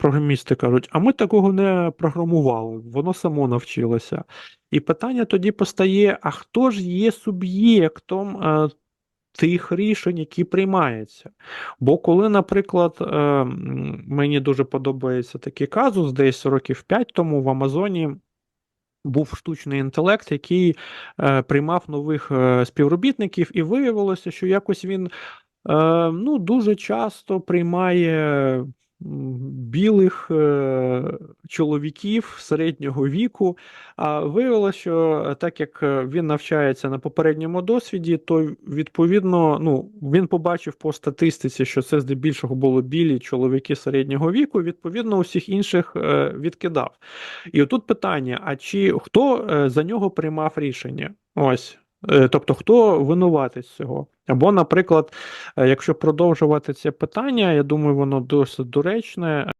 програмісти кажуть: а ми такого не програмували, воно само навчилося. І питання тоді постає: а хто ж є суб'єктом е, тих рішень, які приймаються? Бо коли, наприклад, е, мені дуже подобається такий казус, десь років 5 тому в Амазоні. Був штучний інтелект, який е, приймав нових е, співробітників, і виявилося, що якось він е, ну, дуже часто приймає білих е, чоловіків середнього віку. А виявилося, що е, так як е, він навчається на попередньому досвіді, то відповідно ну, він побачив по статистиці, що це здебільшого були білі чоловіки середнього віку, відповідно, усіх інших відкидав. І отут питання: а чи хто за нього приймав рішення? Ось. Тобто, хто винуватець цього? Або, наприклад, е, якщо продовжувати це питання, я думаю, воно досить доречне.